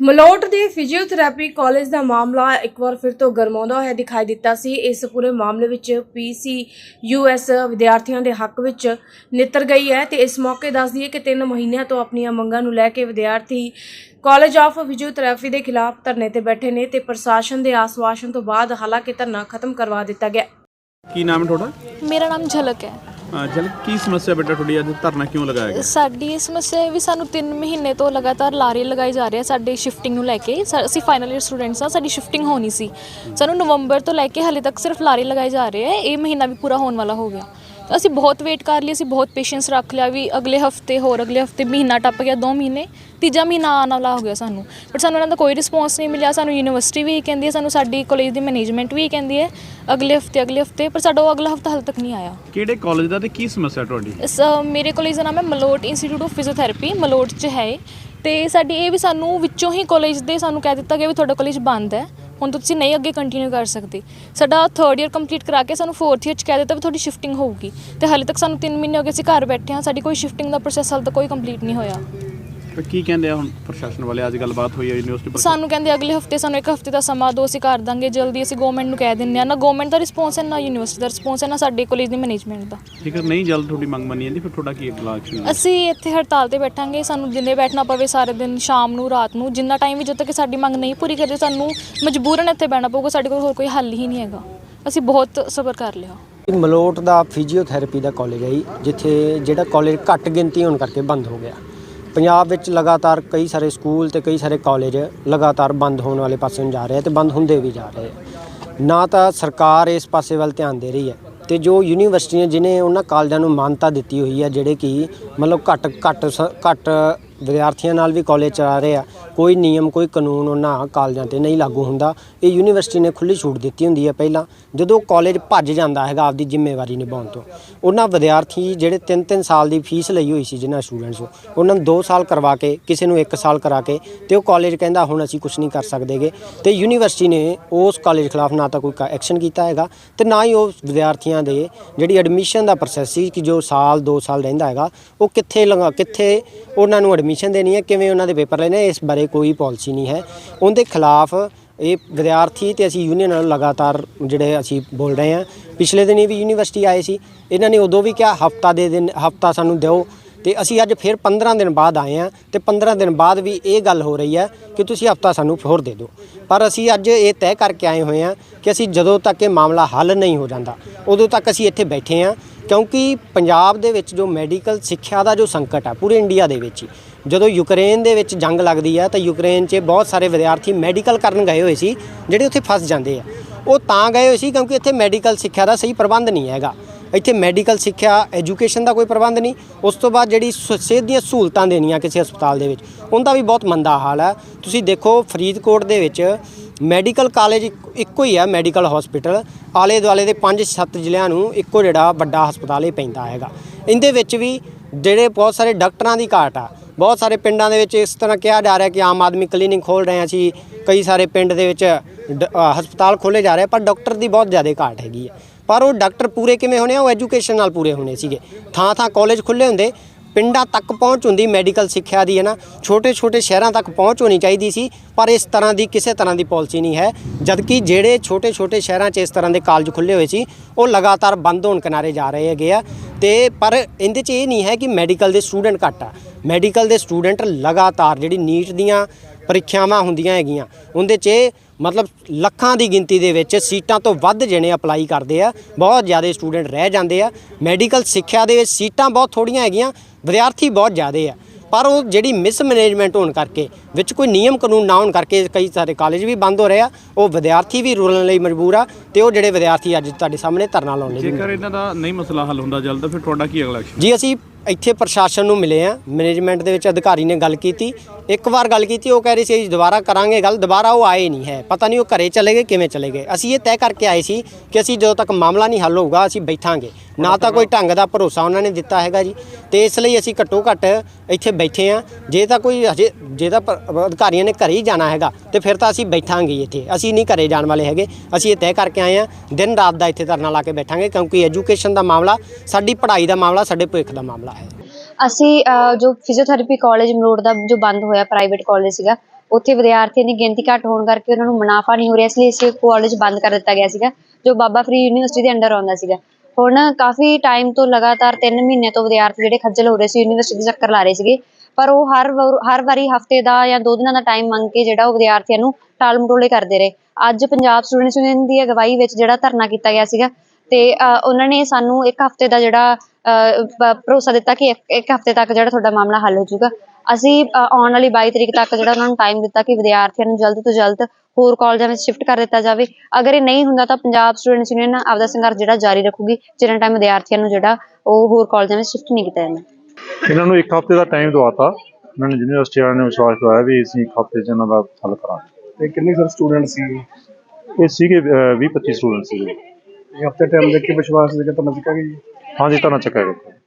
ਮਲੋਟ ਦੇ physiotherapy college ਦਾ ਮਾਮਲਾ ਇੱਕ ਵਾਰ ਫਿਰ ਤੋਂ ਗਰਮਾਉਂਦਾ ਹੋਇਆ ਦਿਖਾਈ ਦਿੱਤਾ ਸੀ। ਇਸ ਪੂਰੇ ਮਾਮਲੇ ਵਿੱਚ ਪੀਸੀ ਯੂਐਸ ਵਿਦਿਆਰਥੀਆਂ ਦੇ ਹੱਕ ਵਿੱਚ ਨਿੱਤਰ ਗਈ ਹੈ ਤੇ ਇਸ ਮੌਕੇ ਦੱਸ ਦਈਏ ਕਿ 3 ਮਹੀਨਿਆਂ ਤੋਂ ਆਪਣੀਆਂ ਮੰਗਾਂ ਨੂੰ ਲੈ ਕੇ ਵਿਦਿਆਰਥੀ ਕਾਲਜ ਆਫ ਫਿਜ਼ੀਓਥੈਰੇਪੀ ਦੇ ਖਿਲਾਫ ਧਰਨੇ ਤੇ ਬੈਠੇ ਨੇ ਤੇ ਪ੍ਰਸ਼ਾਸਨ ਦੇ ਆਸਵਾਸ਼ਨ ਤੋਂ ਬਾਅਦ ਹਾਲਾਂਕਿ ਧਰਨਾ ਖਤਮ ਕਰਵਾ ਦਿੱਤਾ ਗਿਆ। ਕੀ ਨਾਮ ਹੈ ਤੁਹਾਡਾ? ਮੇਰਾ ਨਾਮ ਝਲਕ ਹੈ। ਜਲ, ਕੀ ਸਮੱਸਿਆ ਬੇਟਾ ਤੁਹਾਡੀ? ਅੱਜ ਧਰਨਾ ਕਿਉਂ ਲਗਾਇਆ ਗਿਆ? ਸਾਡੀ ਇਹ ਸਮੱਸਿਆ ਹੈ ਵੀ ਸਾਨੂੰ 3 ਮਹੀਨੇ ਤੋਂ ਲਗਾਤਾਰ ਲਾਰੇ ਲਗਾਏ ਜਾ ਰਹੇ ਆ ਸਾਡੇ ਸ਼ਿਫਟਿੰਗ ਨੂੰ ਲੈ ਕੇ। ਸਾ- ਅਸੀਂ ਫਾਈਨਲ ਈਅਰ ਸਟੂਡੈਂਟਸ ਆ ਸਾਡੀ ਸ਼ਿਫਟਿੰਗ ਹੋਣੀ ਸੀ। ਸਾਨੂੰ ਨਵੰਬਰ ਤੋਂ ਲੈ ਕੇ ਹਾਲੇ ਤੱਕ ਸਿਰਫ ਲਾਰੇ ਲਗਾਏ ਜਾ ਰਹੇ ਆ। ਇਹ ਮਹੀਨਾ ਵੀ ਪੂਰਾ ਹੋਣ ਵਾਲਾ ਹੋ ਗਿਆ। ਤਾਂ ਅਸੀਂ ਬਹੁਤ ਵੇਟ ਕਰ ਲਈ ਅਸੀਂ ਬਹੁਤ ਪੇਸ਼ੈਂਸ ਰੱਖ ਲਿਆ ਵੀ ਅਗਲੇ ਹਫ਼ਤੇ ਹੋਰ ਅਗਲੇ ਹਫ਼ਤੇ ਮਹੀਨਾ ਟੱਪ ਗਿਆ 2 ਮਹੀਨੇ ਤੀਜਾ ਮਹੀਨਾ ਆਉਣ ਵਾਲਾ ਹੋ ਗਿਆ ਸਾਨੂੰ। ਬਟ ਸਾਨੂੰ ਇਹਨਾਂ ਦਾ ਕੋਈ ਰਿਸਪੌਂਸ ਨਹੀਂ ਮਿਲਿਆ ਸਾਨੂੰ ਯੂਨੀਵਰਸਿਟੀ ਵੀ ਕਹਿੰਦੀ ਹੈ ਸਾਨੂੰ ਸਾਡੀ ਕਾਲਜ ਦੀ ਮੈਨੇਜਮੈਂਟ ਵੀ ਕਹਿੰਦੀ ਹੈ ਅਗਲੇ ਹਫ਼ਤੇ ਅਗਲੇ ਹਫ਼ਤੇ ਪਰ ਸਾਡਾ ਉਹ ਅਗਲਾ ਹਫਤਾ ਹਾਲੇ ਤੱਕ ਨਹੀਂ ਆਇਆ। ਕਿਹੜੇ ਕਾਲਜ ਦਾ ਤੇ ਕੀ ਸਮੱਸਿਆ ਤੁਹਾਡੀ? ਮੇਰੇ ਕਾਲਜ ਦਾ ਨਾਮ ਹੈ Malout institute of physiotherapy Malout 'ਚ ਹੈ। ਤੇ ਸਾਡੀ ਇਹ ਵੀ ਸਾਨੂੰ ਵਿੱਚੋਂ ਹੀ ਕਾਲਜ ਦੇ ਸਾਨੂੰ ਕਹਿ ਦਿੱਤਾ ਗਿਆ ਵੀ ਤੁਹਾਡਾ ਕਾਲਜ ਬੰਦ ਹੈ। ਹੁਣ ਤੁਸੀਂ ਨਹੀਂ ਅੱਗੇ ਕੰਟੀਨਿਊ ਕਰ ਸਕਦੇ। ਸਾਡਾ ਥਰਡ ਈਅਰ ਕੰਪਲੀਟ ਕਰਾ ਕੇ ਸਾਨੂੰ ਫੋਰਥ ਈਅਰ 'ਚ ਕਹਿ ਦਿੱਤਾ ਵੀ ਤੁਹਾਡੀ ਸ਼ਿਫਟਿੰਗ ਹੋਊਗੀ। ਤੇ ਹਾਲੇ ਤੱਕ ਸਾਨੂੰ 3 ਮਹੀਨੇ ਹੋ ਗਏ ਅਸੀਂ ਘਰ ਬੈਠੇ ਹਾਂ, ਸਾਡੀ ਕੋਈ ਸ਼ਿਫਟਿੰਗ ਦਾ ਪ੍ਰੋਸੈਸ ਹਾਲੇ ਤੱਕ ਕੋਈ ਕੰਪਲੀਟ ਨਹੀਂ ਹੋਇਆ। ਤੇ ਕੀ ਕਹਿੰਦੇ ਆ ਹੁਣ ਪ੍ਰਸ਼ਾਸਨ ਵਾਲੇ? ਅੱਜ ਗੱਲਬਾਤ ਹੋਈ ਹੈ ਯੂਨੀਵਰਸਿਟੀ ਪ੍ਰਸ਼ਾਸਨ ਸਾਨੂੰ ਕਹਿੰਦੇ ਅਗਲੇ ਹਫ਼ਤੇ ਸਾਨੂੰ ਇੱਕ ਹਫ਼ਤੇ ਦਾ ਸਮਾਂ ਦਿਓ ਅਸੀਂ ਕਰ ਦਾਂਗੇ ਜਲਦੀ ਅਸੀਂ ਗਵਰਨਮੈਂਟ ਨੂੰ ਕਹਿ ਦਿੰਦੇ ਆ ਨਾ ਗਵਰਨਮੈਂਟ ਦਾ ਰਿਸਪੌਂਸ ਹੈ ਨਾ ਯੂਨੀਵਰਸਿਟੀ ਦਾ ਰਿਸਪੌਂਸ ਹੈ ਨਾ ਸਾਡੇ ਕਾਲਜ ਦੀ ਮੈਨੇਜਮੈਂਟ ਦਾ। ਜੇਕਰ ਨਹੀਂ ਜਲਦ ਤੁਹਾਡੀ ਮੰਗ ਮੰਨੀ ਜਾਂਦੀ ਫਿਰ ਤੁਹਾਡਾ ਕੀ ਅਗਲਾ ਐਕਸ਼ਨ ਅਸੀਂ ਇੱਥੇ ਹੜਤਾਲ ਤੇ ਬੈਠਾਂਗੇ ਸਾਨੂੰ ਜਿੰਨੇ ਬੈਠਣਾ ਪਵੇ ਸਾਰੇ ਦਿਨ ਸ਼ਾਮ ਨੂੰ ਰਾਤ ਨੂੰ ਜਿੰਨਾ ਟਾਈਮ ਵੀ ਜਦੋਂ ਤੱਕ ਸਾਡੀ ਮੰਗ ਨਹੀਂ ਪੂਰੀ ਕਰਦੇ ਸਾਨੂੰ ਮਜਬੂਰਨ ਇੱਥੇ ਬਹਿਣਾ ਪਊਗਾ ਸਾਡੇ ਕੋਲ ਹੋਰ ਕੋਈ ਹੱਲ ਹੀ ਨਹੀਂ ਹੈਗਾ। ਅਸੀਂ ਬਹੁਤ ਸਬਰ ਕਰ ਲਿਆ। ਮਲੋਟ ਦਾ ਫਿਜ਼ੀਓਥੈਰੇਪੀ ਦਾ ਕਾਲਜ ਹੈ ਜੀ ਜਿੱਥੇ ਜਿਹੜਾ ਕਾਲਜ ਘੱਟ ਗਿਣਤੀ ਹੋਣ ਕਰਕੇ ਬੰਦ ਹੋ ਗਿਆ। ਪੰਜਾਬ ਵਿੱਚ ਲਗਾਤਾਰ ਕਈ ਸਾਰੇ ਸਕੂਲ ਤੇ ਕਈ ਸਾਰੇ ਕਾਲਜ ਲਗਾਤਾਰ ਬੰਦ ਹੋਣ ਵਾਲੇ ਪਾਸੇ ਨੂੰ ਜਾ ਰਹੇ ਆ ਤੇ ਬੰਦ ਹੁੰਦੇ ਵੀ ਜਾ ਰਹੇ ਆ। ਨਾ ਤਾਂ ਸਰਕਾਰ ਇਸ ਪਾਸੇ ਵੱਲ ਧਿਆਨ ਦੇ ਰਹੀ ਹੈ ਤੇ ਜੋ ਯੂਨੀਵਰਸਿਟੀਆਂ ਜਿਨੇ ਉਹਨਾਂ ਕਾਲਜਾਂ ਨੂੰ ਮਾਨਤਾ ਦਿੱਤੀ ਹੋਈ ਹੈ ਜਿਹੜੇ ਕਿ ਮਤਲਬ ਘੱਟ ਘੱਟ ਸ- ਘੱਟ ਵਿਦਿਆਰਥੀਆਂ ਨਾਲ ਵੀ ਕਾਲਜ ਚਲਾ ਰਹੇ ਆ। ਕੋਈ ਨਿਯਮ, ਕੋਈ ਕਾਨੂੰਨ ਉਹਨਾਂ ਕਾਲਜਾਂ ਤੇ ਨਹੀਂ ਲਾਗੂ ਹੁੰਦਾ। ਇਹ ਯੂਨੀਵਰਸਿਟੀ ਨੇ ਖੁੱਲੀ ਛੂਟ ਦਿੱਤੀ ਹੁੰਦੀ ਹੈ ਪਹਿਲਾਂ। ਜਦੋਂ ਕਾਲਜ ਭੱਜ ਜਾਂਦਾ ਹੈਗਾ ਆਪਦੀ ਜ਼ਿੰਮੇਵਾਰੀ ਨਿਭਾਉਣ ਤੋਂ। ਉਹਨਾਂ ਵਿਦਿਆਰਥੀ ਜਿਹੜੇ 3-3 ਸਾਲ ਦੀ ਫੀਸ ਲਈ ਹੋਈ ਸੀ ਜਿਨ੍ਹਾਂ ਸਟੂਡੈਂਟਸ ਤੋਂ ਉਹਨਾਂ ਨੂੰ 2 ਸਾਲ ਕਰਵਾ ਕੇ, ਕਿਸੇ ਨੂੰ 1 ਸਾਲ ਕਰਾ ਕੇ ਤੇ ਉਹ ਕਾਲਜ ਕਹਿੰਦਾ, ਹੁਣ ਅਸੀਂ ਕੁਝ ਨਹੀਂ ਕਰ ਸਕਦੇਗੇ। ਤੇ ਯੂਨੀਵਰਸਿਟੀ ਨੇ ਉਸ ਕਾਲਜ ਖਿਲਾਫ ਨਾ ਤਾਂ ਕੋਈ ਐਕਸ਼ਨ ਕੀਤਾ ਹੈਗਾ ਤੇ ਨਾ ਹੀ ਉਹ ਵਿਦਿਆਰਥੀਆਂ ਦੇ ਜਿਹੜੀ ਐਡਮਿਸ਼ਨ ਦਾ ਪ੍ਰੋਸੈਸ ਸੀ ਕਿ ਜੋ ਸਾਲ 2 ਸਾਲ ਰਹਿੰਦਾ ਹੈਗਾ, ਉਹ ਕਿੱਥੇ ਲਗਾ ਕਿੱਥੇ ਉਹਨਾਂ ਨੂੰ ਐਡਮਿਸ਼ਨ ਦੇਣੀ ਹੈ, ਕਿਵੇਂ ਉਹਨਾਂ ਦੇ ਪੇਪਰ ਲੈਣੇ ਇਸ ਬਾਰੇ ਕੋਈ ਪਾਲਿਸੀ ਨਹੀਂ ਹੈ। ਉਹਦੇ ਖਿਲਾਫ ਇਹ ਵਿਦਿਆਰਥੀ ਤੇ ਅਸੀਂ ਯੂਨੀਅਨ ਨਾਲ ਲਗਾਤਾਰ ਜਿਹੜੇ ਅਸੀਂ ਬੋਲ ਰਹੇ ਹਾਂ, ਪਿਛਲੇ ਦਿਨੀ ਵੀ ਯੂਨੀਵਰਸਿਟੀ ਆਏ ਸੀ, ਇਹਨਾਂ ਨੇ ਉਦੋਂ ਵੀ ਕਿਹਾ, ਹਫਤਾ ਦੇ ਦਿਨ, ਹਫਤਾ ਸਾਨੂੰ ਦਿਓ। ਤੇ ਅਸੀਂ ਅੱਜ ਫਿਰ 15 ਦਿਨ ਬਾਅਦ ਆਏ ਹਾਂ ਤੇ 15 ਦਿਨ ਬਾਅਦ ਵੀ ਇਹ ਗੱਲ ਹੋ ਰਹੀ ਹੈ ਕਿ ਤੁਸੀਂ ਹਫਤਾ ਸਾਨੂੰ ਹੋਰ ਦੇ ਦਿਓ। ਪਰ ਅਸੀਂ ਅੱਜ ਇਹ ਤੈਅ ਕਰਕੇ ਆਏ ਹੋਏ ਹਾਂ ਕਿ ਅਸੀਂ ਜਦੋਂ ਤੱਕ ਇਹ ਮਾਮਲਾ ਹੱਲ ਨਹੀਂ ਹੋ ਜਾਂਦਾ, ਉਦੋਂ ਤੱਕ ਅਸੀਂ ਇੱਥੇ ਬੈਠੇ ਹਾਂ। ਕਿਉਂਕਿ ਪੰਜਾਬ ਦੇ ਵਿੱਚ ਜੋ ਮੈਡੀਕਲ ਸਿੱਖਿਆ ਦਾ ਜੋ ਸੰਕਟ ਹੈ ਪੂਰੇ ਇੰਡੀਆ ਦੇ ਵਿੱਚ ਹੀ, ਜਦੋਂ ਯੂਕਰੇਨ ਦੇ ਵਿੱਚ ਜੰਗ ਲੱਗਦੀ ਹੈ ਤਾਂ ਯੂਕਰੇਨ 'ਚ ਬਹੁਤ ਸਾਰੇ ਵਿਦਿਆਰਥੀ ਮੈਡੀਕਲ ਕਰਨ ਗਏ ਹੋਏ ਸੀ, ਜਿਹੜੇ ਉੱਥੇ ਫਸ ਜਾਂਦੇ ਆ। ਉਹ ਤਾਂ ਗਏ ਹੋਏ ਸੀ ਕਿਉਂਕਿ ਇੱਥੇ ਮੈਡੀਕਲ ਸਿੱਖਿਆ ਦਾ ਸਹੀ ਪ੍ਰਬੰਧ ਨਹੀਂ ਹੈਗਾ। ਇੱਥੇ ਮੈਡੀਕਲ ਸਿੱਖਿਆ, ਐਜੂਕੇਸ਼ਨ ਦਾ ਕੋਈ ਪ੍ਰਬੰਧ ਨਹੀਂ। ਉਸ ਤੋਂ ਬਾਅਦ ਜਿਹੜੀ ਸ- ਸਿਹਤ ਦੀਆਂ ਸਹੂਲਤਾਂ ਦੇਣੀਆਂ ਕਿਸੇ ਹਸਪਤਾਲ ਦੇ ਵਿੱਚ, ਉਹਦਾ ਵੀ ਬਹੁਤ ਮੰਦਾ ਹਾਲ ਹੈ ਤੁਸੀਂ ਦੇਖੋ ਫਰੀਦਕੋਟ ਦੇ ਵਿੱਚ ਮੈਡੀਕਲ ਕਾਲਜ ਇੱਕੋ ਹੀ ਆ, ਮੈਡੀਕਲ ਹਸਪੀਟਲ ਆਲੇ ਦੁਆਲੇ ਦੇ 5-7 ਜ਼ਿਲ੍ਹਿਆਂ ਨੂੰ ਇੱਕੋ ਜਿਹੜਾ ਵੱਡਾ ਹਸਪਤਾਲ ਇਹ ਪੈਂਦਾ ਹੈਗਾ। ਇਹਦੇ ਵਿੱਚ ਵੀ ਜਿਹੜੇ ਬਹੁਤ ਸਾਰੇ ਡਾਕਟਰਾਂ ਦੀ ਘਾਟ ਆ, ਬਹੁਤ ਸਾਰੇ ਪਿੰਡਾਂ ਦੇ ਵਿੱਚ ਇਸ ਤਰ੍ਹਾਂ ਕਿਹਾ ਜਾ ਰਿਹਾ ਕਿ ਆਮ ਆਦਮੀ ਕਲੀਨਿਕ ਖੋਲ ਰਹੇ ਆ ਅਸੀਂ, ਕਈ ਸਾਰੇ ਪਿੰਡ ਦੇ ਵਿੱਚ ਡ- ਹਸਪਤਾਲ ਖੋਲੇ ਜਾ ਰਹੇ ਪਰ ਡਾਕਟਰ ਦੀ ਬਹੁਤ ਜ਼ਿਆਦਾ ਘਾਟ ਹੈਗੀ ਹੈ ਪਰ ਉਹ ਡਾਕਟਰ ਪੂਰੇ ਕਿਵੇਂ ਹੋਣੇ ਆ? ਉਹ ਐਜੂਕੇਸ਼ਨ ਨਾਲ ਪੂਰੇ ਹੋਣੇ ਸੀਗੇ। ਥਾਂ ਥਾਂ ਕਾਲਜ ਖੁੱਲੇ ਹੁੰਦੇ ਪਿੰਡਾਂ ਤੱਕ ਪਹੁੰਚ ਹੁੰਦੀ ਮੈਡੀਕਲ ਸਿੱਖਿਆ ਦੀ, ਹੈ ਨਾ? ਛੋਟੇ ਛੋਟੇ ਸ਼ਹਿਰਾਂ ਤੱਕ ਪਹੁੰਚ ਹੋਣੀ ਚਾਹੀਦੀ ਸੀ, ਪਰ ਇਸ ਤਰ੍ਹਾਂ ਦੀ ਕਿਸੇ ਤਰ੍ਹਾਂ ਦੀ ਪਾਲਿਸੀ ਨਹੀਂ ਹੈ, ਜਦਕਿ ਜਿਹੜੇ ਛੋਟੇ ਛੋਟੇ ਸ਼ਹਿਰਾਂ 'ਚ ਇਸ ਤਰ੍ਹਾਂ ਦੇ ਕਾਲਜ ਖੁੱਲੇ ਹੋਏ ਸੀ, ਉਹ ਲਗਾਤਾਰ ਬੰਦ ਹੋਣ ਕਿਨਾਰੇ ਜਾ ਰਹੇ ਹੈਗੇ ਆ। ਤੇ ਪਰ ਇਹਦੇ 'ਚ ਇਹ ਨਹੀਂ ਹੈ ਕਿ ਮੈਡੀਕਲ ਦੇ ਸਟੂਡੈਂਟ ਘੱਟ ਆ। ਮੈਡੀਕਲ ਦੇ ਸਟੂਡੈਂਟ ਲਗਾਤਾਰ ਜਿਹੜੀ ਨੀਟ ਦੀਆਂ ਪ੍ਰੀਖਿਆਵਾਂ ਹੁੰਦੀਆਂ ਹੈਗੀਆਂ, ਉਹਦੇ 'ਚ ਮਤਲਬ ਲੱਖਾਂ ਦੀ ਗਿਣਤੀ ਦੇ ਵਿੱਚ ਸੀਟਾਂ ਤੋਂ ਵੱਧ ਜਿਹੜੇ ਅਪਲਾਈ ਕਰਦੇ ਆ, ਬਹੁਤ ਜ਼ਿਆਦਾ ਸਟੂਡੈਂਟ ਰਹਿ ਜਾਂਦੇ ਆ। ਮੈਡੀਕਲ ਸਿੱਖਿਆ ਦੇ ਵਿੱਚ ਸੀਟਾਂ ਬਹੁਤ ਥੋੜੀਆਂ ਹੈਗੀਆਂ ਵਿਦਿਆਰਥੀ ਬਹੁਤ ਜ਼ਿਆਦੇ ਆ। ਪਰ ਉਹ ਜਿਹੜੀ ਮਿਸਮੈਨੇਜਮੈਂਟ ਹੋਣ ਕਰਕੇ ਵਿੱਚ ਕੋਈ ਨਿਯਮ ਕਾਨੂੰਨ ਨਾ ਹੋਣ ਕਰਕੇ ਕਈ ਸਾਰੇ ਕਾਲਜ ਵੀ ਬੰਦ ਹੋ ਰਹੇ ਆ ਉਹ ਵਿਦਿਆਰਥੀ ਵੀ ਰੁਲਣ ਲਈ ਮਜਬੂਰ ਆ ਤੇ ਉਹ ਜਿਹੜੇ ਵਿਦਿਆਰਥੀ ਅੱਜ ਤੁਹਾਡੇ ਸਾਹਮਣੇ ਧਰਨਾ ਲਾਉਣ ਲਈ ਜੇਕਰ ਇਹਨਾਂ ਦਾ ਨਹੀਂ ਮਸਲਾ ਹੱਲ ਹੁੰਦਾ ਜਲਦ ਫਿਰ ਤੁਹਾਡਾ ਕੀ ਅਗਲਾ ਐਕਸ਼ਨ ਜੀ ਅਸੀਂ ਇੱਥੇ ਪ੍ਰਸ਼ਾਸਨ ਨੂੰ ਮਿਲੇ ਆ। ਮੈਨੇਜਮੈਂਟ ਦੇ ਵਿੱਚ ਅਧਿਕਾਰੀ ਨੇ ਗੱਲ ਕੀਤੀ। ਇੱਕ ਵਾਰ ਗੱਲ ਕੀਤੀ, ਉਹ ਕਹਿ ਰਹੀ ਸੀ, ਅਸੀਂ ਦੁਬਾਰਾ ਕਰਾਂਗੇ ਗੱਲ, ਦੁਬਾਰਾ ਉਹ ਆਏ ਨਹੀਂ ਹੈ। ਪਤਾ ਨਹੀਂ ਉਹ ਘਰੇ ਚਲੇ ਗਏ, ਕਿਵੇਂ ਚਲੇ ਗਏ। ਅਸੀਂ ਇਹ ਤੈਅ ਕਰਕੇ ਆਏ ਸੀ ਕਿ ਅਸੀਂ ਜਦੋਂ ਤੱਕ ਮਾਮਲਾ ਨਹੀਂ ਹੱਲ ਹੋਊਗਾ, ਅਸੀਂ ਬੈਠਾਂਗੇ। ਨਾ ਤਾਂ ਕੋਈ ਢੰਗ ਦਾ ਭਰੋਸਾ ਉਹਨਾਂ ਨੇ ਦਿੱਤਾ ਹੈਗਾ ਜੀ। ਤੇ ਇਸ ਲਈ ਅਸੀਂ ਘੱਟੋ ਘੱਟ ਇੱਥੇ ਬੈਠੇ ਆ ਜੇ ਤਾਂ ਕੋਈ ਹਜੇ, ਜੇ ਤਾਂ ਪ- ਅਧਿਕਾਰੀਆਂ ਨੇ ਘਰੇ ਹੀ ਜਾਣਾ ਹੈਗਾ, ਤੇ ਫਿਰ ਤਾਂ ਅਸੀਂ ਬੈਠਾਂਗੇ ਹੀ ਇੱਥੇ। ਅਸੀਂ ਨਹੀਂ ਘਰੇ ਜਾਣ ਵਾਲੇ ਹੈਗੇ। ਅਸੀਂ ਇਹ ਤੈਅ ਕਰਕੇ ਆਏ ਆ ਦਿਨ ਰਾਤ ਦਾ ਇੱਥੇ ਧਰਨਾ ਲਾ ਕੇ ਬੈਠਾਂਗੇ, ਕਿਉਂਕਿ ਐਜੂਕੇਸ਼ਨ ਦਾ ਮਾਮਲਾ, ਸਾਡੀ ਪੜ੍ਹਾਈ ਦਾ ਮਾਮਲਾ, ਸਾਡੇ ਭਵਿੱਖ ਦਾ ਮਾਮਲਾ ਹੈ। ਅਸੀਂ ਜੋ ਫਿਜ਼ੀਓਥੈਰੇਪੀ ਕਾਲਜ ਮਲੋੜ ਦਾ ਜੋ ਬੰਦ ਹੋਇਆ ਪ੍ਰਾਈਵੇਟ ਕਾਲਜ ਸੀਗਾ, ਉੱਥੇ ਵਿਦਿਆਰਥੀਆਂ ਦੀ ਗਿਣਤੀ ਘੱਟ ਹੋਣ ਕਰਕੇ ਉਹਨਾਂ ਨੂੰ ਮੁਨਾਫਾ ਨਹੀਂ ਹੋ ਰਿਹਾ, ਇਸ ਲਈ ਇਸ ਕਾਲਜ ਬੰਦ ਕਰ ਦਿੱਤਾ ਗਿਆ ਸੀਗਾ, ਜੋ ਬਾਬਾ ਫਰੀਦ ਯੂਨੀਵਰਸਿਟੀ ਦੇ ਅੰਡਰ ਆਉਂਦਾ ਸੀਗਾ। ਹੁਣ ਕਾਫੀ ਟਾਈਮ ਤੋਂ ਲਗਾਤਾਰ 3 ਮਹੀਨੇ ਤੋਂ ਵਿਦਿਆਰਥੀ ਜਿਹੜੇ ਖੱਜਲ ਹੋ ਰਹੇ ਸੀ, ਯੂਨੀਵਰਸਿਟੀ ਦੇ ਚੱਕਰ ਲਾ ਰਹੇ ਸੀਗੇ, ਪਰ ਉਹ ਹਰ ਵਾਰ- ਹਰ ਵਾਰੀ ਹਫ਼ਤੇ ਦਾ ਜਾਂ ਦੋ ਦਿਨਾਂ ਦਾ ਟਾਈਮ ਮੰਗ ਕੇ ਜਿਹੜਾ ਉਹ ਵਿਦਿਆਰਥੀਆਂ ਨੂੰ ਟਾਲ ਮਟੋਲੇ ਕਰਦੇ ਰਹੇ। ਅੱਜ ਪੰਜਾਬ ਸਟੂਡੈਂਟਸ ਯੂਨੀਅਨ ਦੀ ਅਗਵਾਈ ਵਿੱਚ ਜਿਹੜਾ ਧਰਨਾ ਕੀਤਾ ਗਿਆ ਸੀਗਾ, ਤੇ ਉਹਨਾਂ ਨੇ ਸਾਨੂੰ ਇੱਕ ਹਫ਼ਤੇ ਦਾ ਜਿਹੜਾ ਭਰੋਸਾ ਦਿੱਤਾ ਕਿ ਇੱਕ- ਹਫ਼ਤੇ ਤੱਕ ਜਿਹੜਾ ਤੁਹਾਡਾ ਮਾਮਲਾ ਹੱਲ ਹੋ ਜਾਊਗਾ। ਅਸੀਂ ਆਉਣ ਵਾਲੀ 22 ਤਰੀਕ ਤੱਕ ਜਿਹੜਾ ਉਹਨਾਂ ਨੂੰ ਟਾਈਮ ਦਿੱਤਾ ਕਿ ਵਿਦਿਆਰਥੀਆਂ ਨੂੰ ਜਲਦ ਤੋਂ ਜਲਦ ਹੋਰ ਕਾਲਜਾਂ ਵਿੱਚ ਸ਼ਿਫਟ ਕਰ ਦਿੱਤਾ ਜਾਵੇ। ਅਗਰ ਇਹ ਨਹੀਂ ਹੁੰਦਾ ਤਾਂ ਪੰਜਾਬ ਸਟੂਡੈਂਟਸ ਯੂਨੀਅਨ ਆਪਦਾ ਸੰਘਰਸ਼ ਜਿਹੜਾ ਜਾਰੀ ਰੱਖੂਗੀ ਜਿੰਨਾ ਟਾਈਮ ਵਿਦਿਆਰਥੀਆਂ ਨੂੰ ਜਿਹੜਾ ਉਹ ਹੋਰ ਕਾਲਜਾਂ ਵਿੱਚ ਸ਼ਿਫਟ ਨਹੀਂ ਕੀਤਾ ਜਾਂਦਾ। ਇਹਨਾਂ ਨੂੰ ਇੱਕ ਹਫ਼ਤੇ ਦਾ ਟਾਈਮ ਦਵਾਤਾ। ਇਹਨਾਂ ਨੇ ਯੂਨੀਵਰਸਿਟੀ ਵਾਲਿਆਂ ਨੇ ਵਿਸ਼ਵਾਸ ਦਿਵਾਇਆ ਵੀ ਅਸੀਂ ਇੱਕ ਹਫ਼ਤੇ 'ਚ ਇਹਨਾਂ ਦਾ ਹੱਲ ਕਰਾਂਗੇ। ਤੇ ਕਿੰਨੇ ਸਰ ਸਟੂਡੈਂਟ ਸੀ? ਇਹ ਸੀਗੇ 20 25 ਸਟੂਡੈਂਟ ਸੀਗੇ। ਇਹ ਹਫ਼ਤੇ ਟਾਈਮ ਦੇ ਕੇ ਵਿਸ਼ਵਾਸ ਦੇ ਕੇ ਤੁਹਾਨੂੰ ਸਿੱਖਾਂਗੇ ਜੀ ਹਾਂਜੀ ਧਰਨਾ ਚੱਕਿਆ ਗਿਆ।